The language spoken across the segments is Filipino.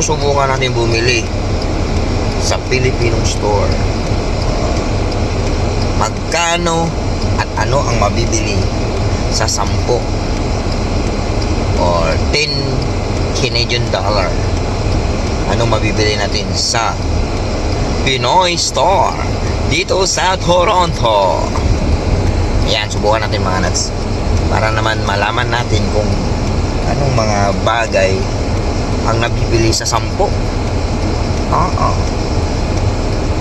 So, subukan natin bumili sa Filipino store. Magkano at ano ang mabibili sa 10 or 10 Canadian dollar? Ano mabibili natin sa Pinoy Store dito sa Toronto? Ayan, subukan natin mga nuts. Para naman malaman natin kung anong mga bagay ang nabibili sa 10. Oo.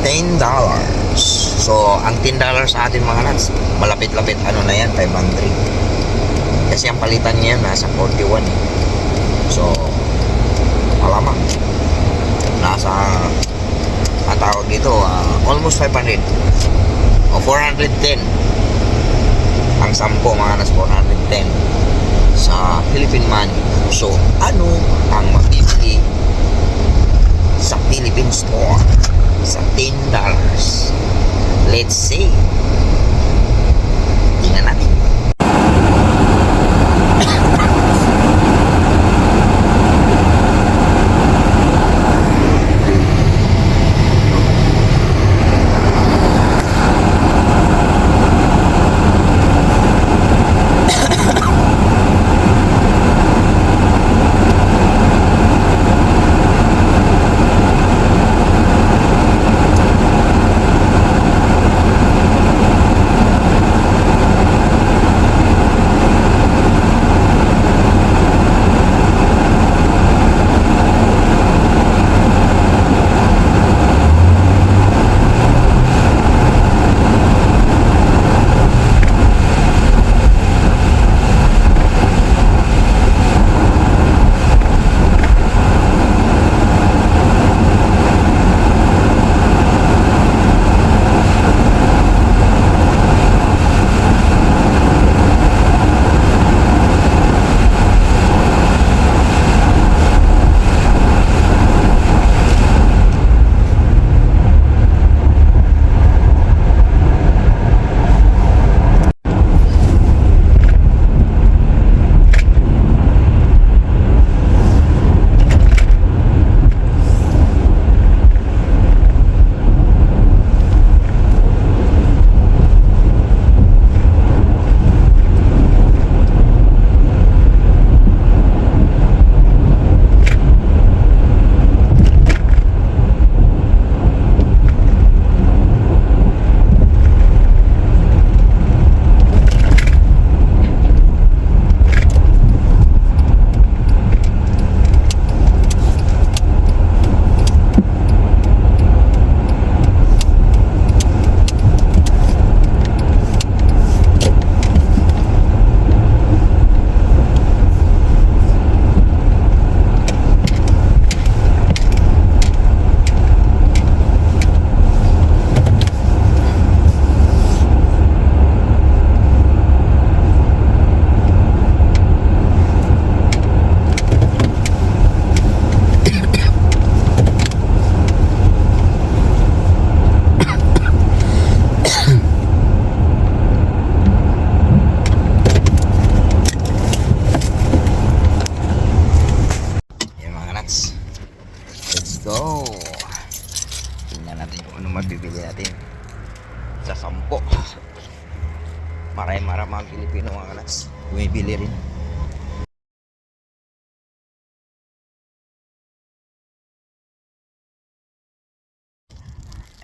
10 dollars. So, ang 10 dollars sa atin mga nuts, malapit-lapit ano na yan, 500. Kasi ang palitan niya nasa 41 eh. So, malamang. Nasa, ang tawag dito, ah, almost 500. O 410. Ang 10 mga nuts, 410 sa Philippine money. So, ano ang mabibili sa Philippine store sa $10. Let's see.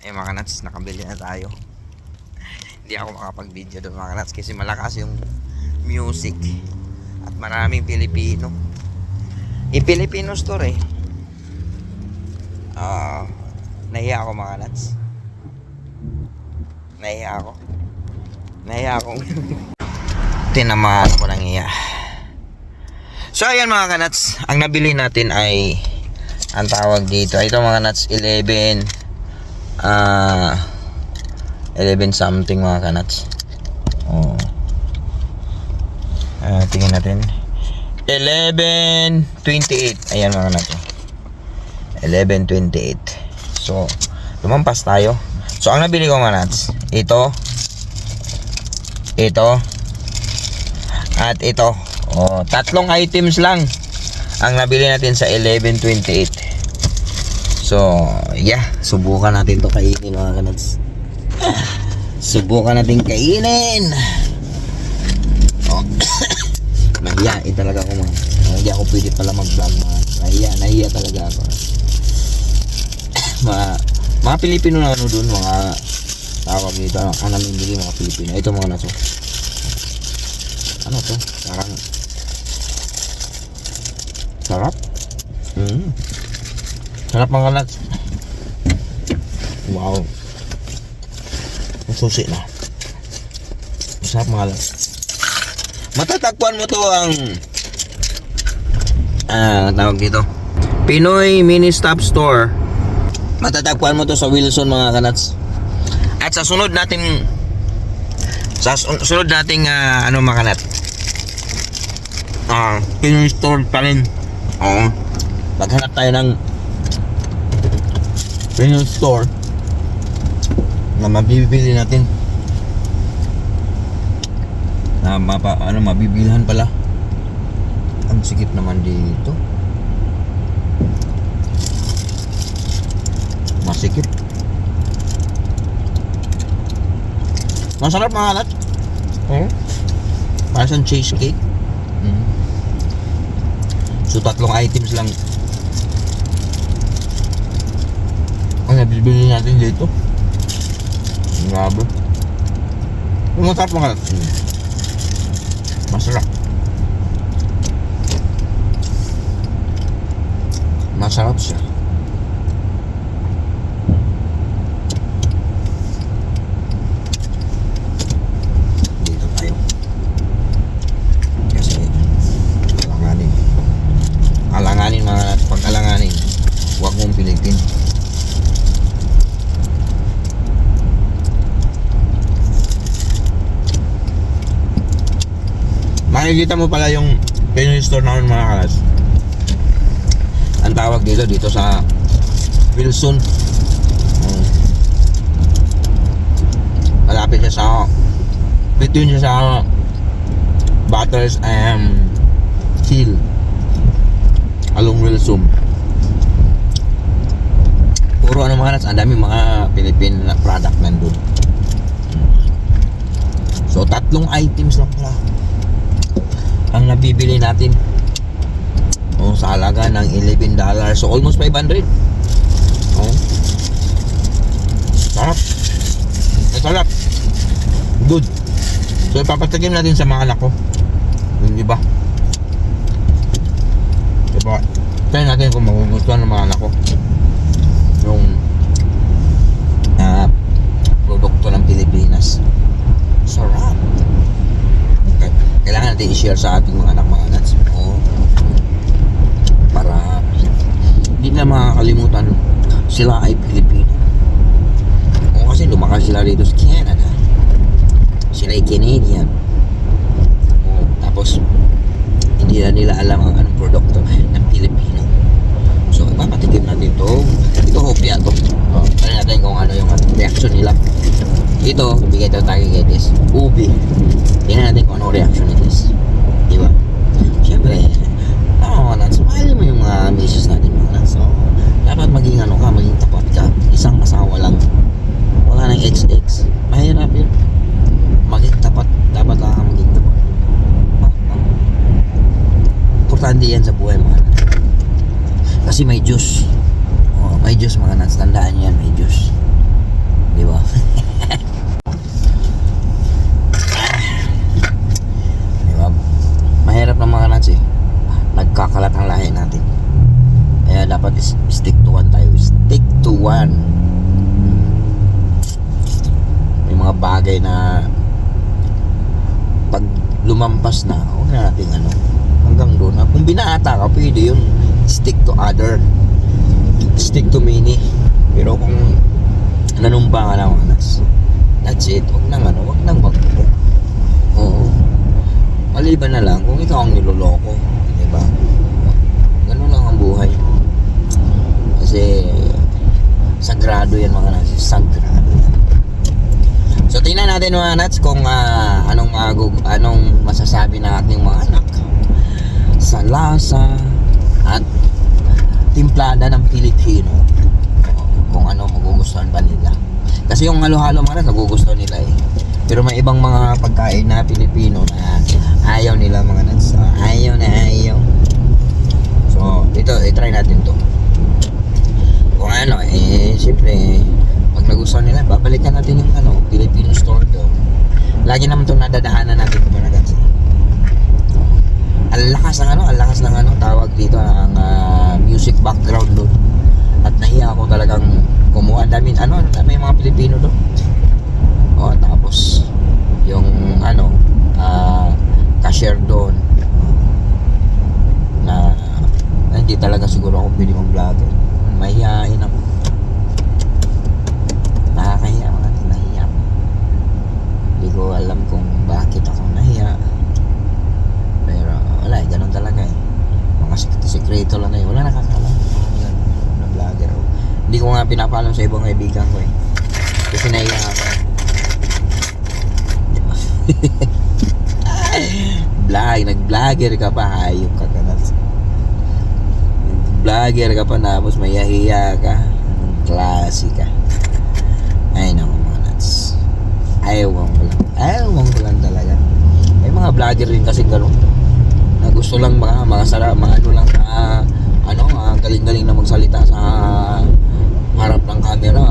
Ay mga nuts, nakabili na tayo. Hindi ako makapag-video doon mga nuts kasi malakas yung music at maraming Pilipino. I-Filipino store eh. Ah, nahiya ako mga nuts. Nahiya ako. Nahiya ako. Tinamaan ko ng iya. So ayan mga kanats, ang nabili natin ay ang tawag dito. Ito mga nuts 11 ah 11 something mga kanats. Oh. Ah, tingnan natin. 11.28. Ayan mga natin. 11.28. So, lumampas tayo. So, ang nabili ko mga nuts, ito, ito, at ito. Oh, tatlong items lang ang nabili natin sa 1128. So, yeah, subukan natin to kainin mga kanads. Subukan natin kainin. Oh. Nahiya talaga ako mga. Hindi ako pwede pala mag-vlog mga. Nahiya, nahiya talaga ako. mga, mga Pilipino na ano dun, mga tawag dito, ano, ang namimili mga Pilipino. Ito mga naso. Ano to? Parang sarap. Mm. Sarap mga nuts. Wow. Ang susi na. Masarap mga nuts. Matatagpuan mo to ang ah, tawag dito. Pinoy Mini Stop Store. Matatagpuan mo to sa Wilson mga kanats. At sa sunod natin sa sun- sunod nating ah, ano mga kanat. Ah, Pinoy Store pa rin. Oo. Maghanap tayo ng Pinoy Store na mabibili natin na mapa, ano, mabibilhan pala. Ang sikip naman dito. Masikip. Masarap mga alat. Oo. Para sa cheesecake. Mm. So tatlong items lang nabibili natin dito. Grabe. Masarap mga alat. Mm. Masarap. Masarap siya. Dito tayo. Kasi alanganin. Alanganin mga pag alanganin. Huwag mong pilitin. Makikita mo pala yung Pinoy store namin mga kalas. Ang tawag dito dito sa Wilson. Um, malapit siya sa between siya sa Butters and Hill along Wilson. Puro ano mga kalas, ang dami mga Philippine product nandun. So tatlong items lang pala ang nabibili natin. O sa halaga ng 11 dollars. So almost 500 oh. Sarap. Sarap. Good. So ipapatikim natin sa mga anak ko. Yung iba. Diba? Try natin kung magugustuhan ng mga anak ko. Yung ah, produkto ng Pilipinas. Sarap. Kailangan natin i-share sa ating mga anak mga nuts. Oo. Para hindi na makakalimutan sila ay Pilipino. Oo kasi lumakas sila dito sa Canada. Sila ay Canadian. Oo. Tapos hindi na nila alam ang anong produkto ng Pilipino. So, ipapatikim natin to. Ito hopya to. Oh, ano natin kung ano yung reaction nila. Ito, bigay ito tayo kay Des. Ubi. Tingnan natin kung ano reaction ni Des. Di ba? Siyempre, 1 tayo stick to 1 may mga bagay na pag lumampas na huwag na natin ano hanggang doon kung binaata ka pwede yun. Stick to other. Stick to mini pero kung nanumpa ka lang anas oh, that's it. Huwag nang ano huwag nang magpupo oo. Maliban na lang kung ikaw ang niloloko diba ganun lang ang buhay. Kasi sagrado yan mga nats. Sagrado yan. So tingnan natin mga nats kung ah, anong magug anong masasabi ng ating mga anak sa lasa at timplada ng Pilipino. Kung ano magugustuhan ba nila. Kasi yung halo-halo mga nuts, nagugustuhan nila eh. Pero may ibang mga pagkain na Pilipino na ayaw nila mga nuts. Ah, Ayaw na ayaw. So, ito, i-try natin to. Kung ano, eh, siyempre, pag nagustuhan nila, babalikan natin yung ano, Filipino store doon. Lagi naman itong nadadaanan natin nuts. Ang lakas ng ano, ang lakas ng ano, tawag dito ang ah, music background doon. At nahiya ako talagang kumuha. Dami, ano, may mga Pilipino doon. O, tapos, yung ano, ah, cashier doon, na na hindi talaga siguro ako pwede mag-vlogger. Mahihain ako. Nakakahiya mga nahiya ako. Hindi ko alam kung bakit ako nahiya. Pero wala eh, ganun talaga eh. Mga sikreto lang na eh. Wala nakakalam. Na vlogger ako. Hindi ko nga pinapalam sa ibang kaibigan ko eh. Kasi nahiya ako. eh. Vlog, nag-vlogger ka pa, hayop ka. Vlogger ka pa tapos mayahiya ka. Anong klase ka? Ay naku mga nuts. Ayaw ko lang. Ayaw ko lang talaga. May mga vlogger rin kasi gano'n. Na gusto lang mga, mga sara, mga ano lang sa, ano, ah, galing-galing na magsalita sa harap ng camera.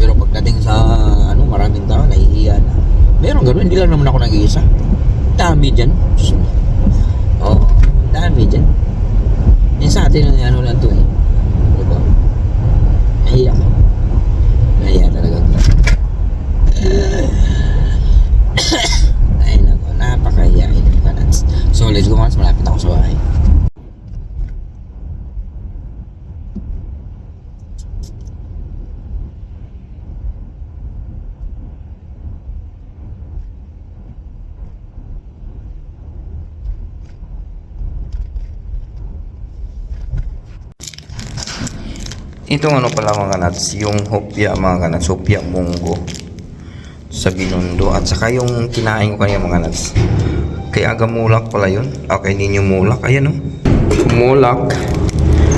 Pero pagdating sa, ano, maraming tao, nahihiya na. Meron gano'n, hindi lang naman ako nag-iisa. Dami dyan. Oo, dami dyan. Yung sa atin, ano lang to eh. Diba? Nahiya ko. Nahiya talaga ko. Ay nako, napakahiyain ka na. So let's go mas malapit ako sa bahay. Itong ano pala mga nuts, yung hopya mga nuts, hopya munggo sa Binondo at saka yung kinain ko kanina mga nuts. Kaya aga mulak pala yun. Okay, hindi nyo mulak. Ayan o. Mulak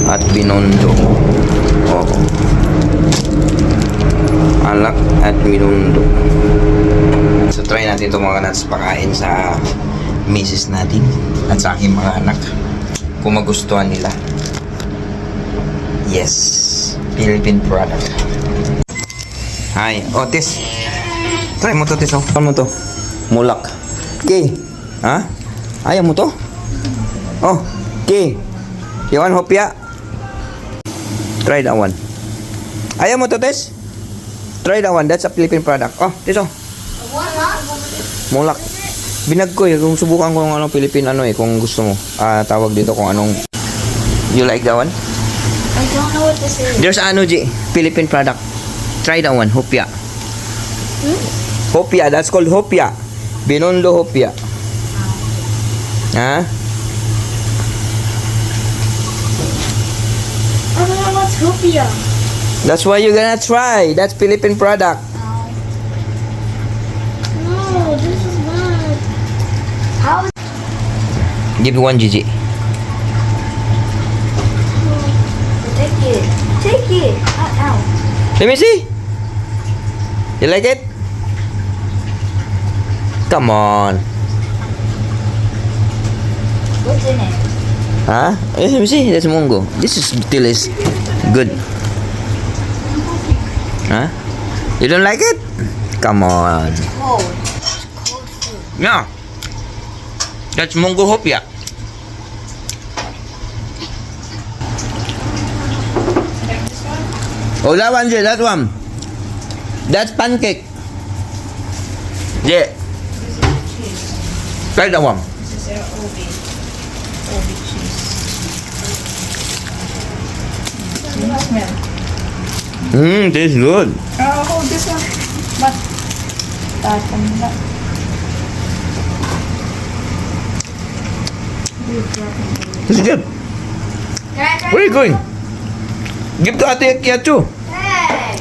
at Binondo. Oo. Alak at Binondo. So try natin itong mga nuts pakain sa misis natin at sa aking mga anak kung magustuhan nila. Yes. Philippine product. Hi. Otis. Try mo to, Tis. Oh. Ano mo to? Mulak. Okay. Ha? Ayaw mo to? Oh. Okay. You want hopya? Try that one. Ayaw mo to, Tis? Try that one. That's a Philippine product. Oh, Tis, oh. Mulak. Binag ko eh. Kung subukan ko ng ano, Philippine ano eh. Kung gusto mo. Ah, tawag dito kung anong... You like that one? I don't There's ano, G, Philippine product. Try that one, hopya. Hopya, that's called hopya. Binondo hopya. Ha? I don't know what's hopia. That's why you're gonna try. That's Philippine product. No, this is not. How Give me one, Gigi. Take it. Ow, ow. Let me see. You like it? Come on. What's in it? Huh? Eh, let me see. That's mungo. This is still is good. Huh? You don't like it? Come on. Cold. Cold food. Yeah. That's mungo hopya. Oh, that one, Jay, that one. That's pancake. Yeah. Try that one. Mmm, tastes good. Oh, hold this one. But, tatanda. It's good. Where are you going? Give to Ate Kia too. Hey!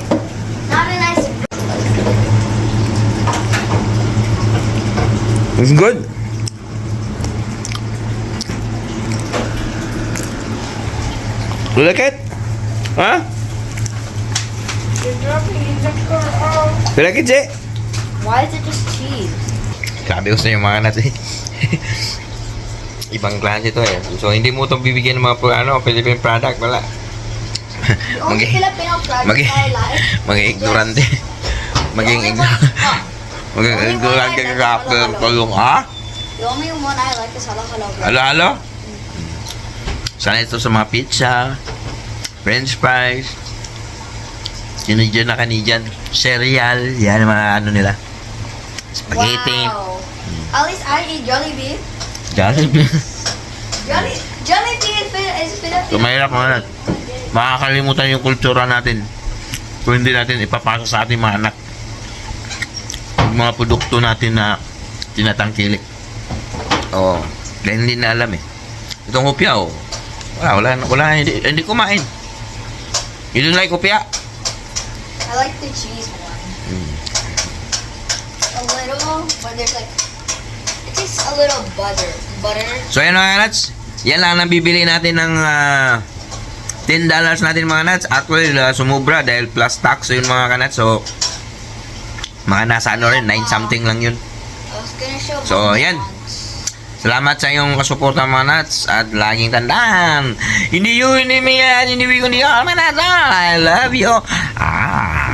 Not a nice. It's good. You like it? Huh? You're dropping in the car. You like it, Jay? Why is it just cheese? Sabi ko sa inyo mga nuts eh. Ibang klase to eh. So, hindi mo itong bibigyan ng mga ano, Philippine product. Wala. The only Magi- Filipino product magi- I like. Maging ignorante. Maging ignorante. Maging ignorante ka ka yung ha? The only one I like is halo halo. Halo, halo? Sana ito sa mga pizza, french fries, sinidyan na kanidyan, cereal, yan mga ano nila. Spaghetti. Wow. At least I eat Jollibee. Jollibee. Jolly Jollibee is, Fili- is Filipino. So, mahirap mga nat. Makakalimutan yung kultura natin kung hindi natin ipapasa sa ating mga anak yung mga produkto natin na tinatangkilik. Oo. Dahil hindi na alam eh. Itong kopya oh. Wala, wala, wala, hindi, hindi kumain. You don't like kopya? I like the cheese one. A little, but there's like, it tastes a little butter. Butter. So yan mga nuts, yan lang ang bibili natin ng ah, 10 dollars natin mga nuts. Actually, uh, sumubra dahil plus tax yun mga nuts. So, mga nasa ano rin, 9 something lang yun. So, yan. Salamat sa iyong kasuporta mga nuts at laging tandaan. Hindi yun, hindi yan, hindi ko hindi nuts. I love you. Ah.